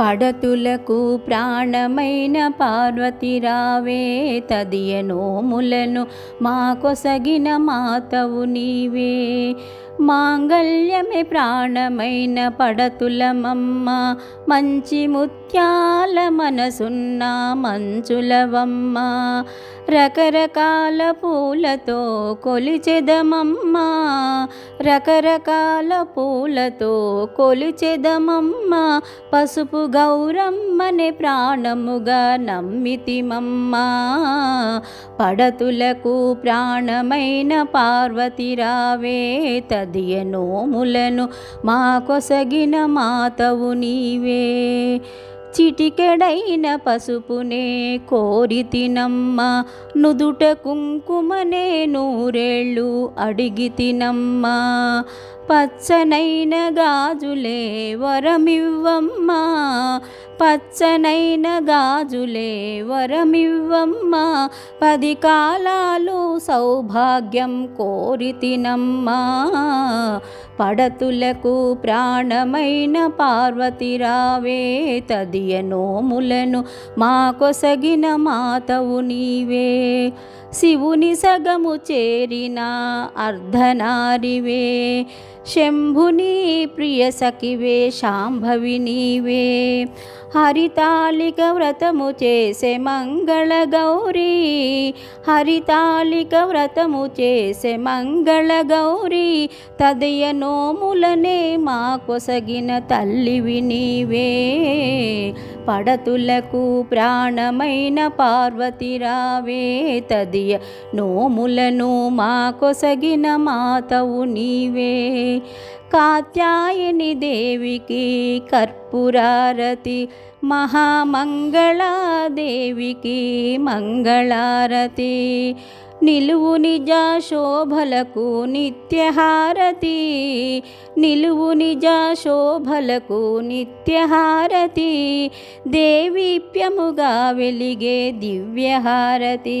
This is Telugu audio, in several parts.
పడతులకు ప్రాణమైన పార్వతిరావే తదియ నోములను మా కొసగిన మాతవు నీవే. మాంగళ్యమే ప్రాణమైన పడతులమమ్మ మంచి ముత్యాల మనసున్న మంచులవమ్మ. రకరకాల పూలతో కొలిచెదమమ్మా. రకరకాల పూలతో కొలిచెదమమ్మ పసుపు గౌరమ్మనే ప్రాణముగా నమ్మితిమమ్మ. పడతులకు ప్రాణమైన పార్వతిరావే తదియ నోములను మా కొసగిన మాతవు నీవే. చిటికెడైన పసుపునే కోరి తినమ్మ నుదుట కుంకుమనే నూరేళ్ళు అడిగి తినమ్మ పచ్చనైన గాజులే వరమివ్వమ్మా. పచ్చనైన గాజులే వరమివ్వమ్మా. పది కాలాలు సౌభాగ్యం కోరి తినమ్మా. పడతులకు ప్రాణమైన పార్వతిరావే తదియ నోములను మా కొసగిన మాతవు నీవే. శివుని సగము చేరిన అర్ధనారివే. శంభుని ప్రియ సఖివే శాంభవి నీవే. హరితాళిక వ్రతము చేసే మంగళ గౌరీ. హరితాళిక వ్రతము చేసే మంగళ గౌరీ. తదయ నోములనే మా కొసగిన తల్లివి నీవే. పడతులకు ప్రాణమైన పార్వతిరావే తదియ. నోములను మా కొసగిన మాతవు నీవే. కాత్యాయని దేవికి కర్పూరారతి మహామంగళాదేవికి మంగళారతి. నిలువు నిజ శోభలకు నిత్యహారతి. నిలువు నిజ శోభలకు నిత్యహారతి. దేవీప్యముగా వెలిగే దివ్యహారతి.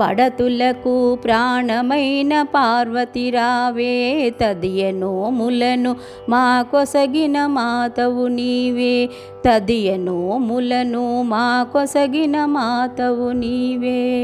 పడతులకు ప్రాణమైన పార్వతి రావే తదియనోములను మా కొసగిన మాతవు నీవే. తదియనోములను మా కొసగిన మాతవు నీవే.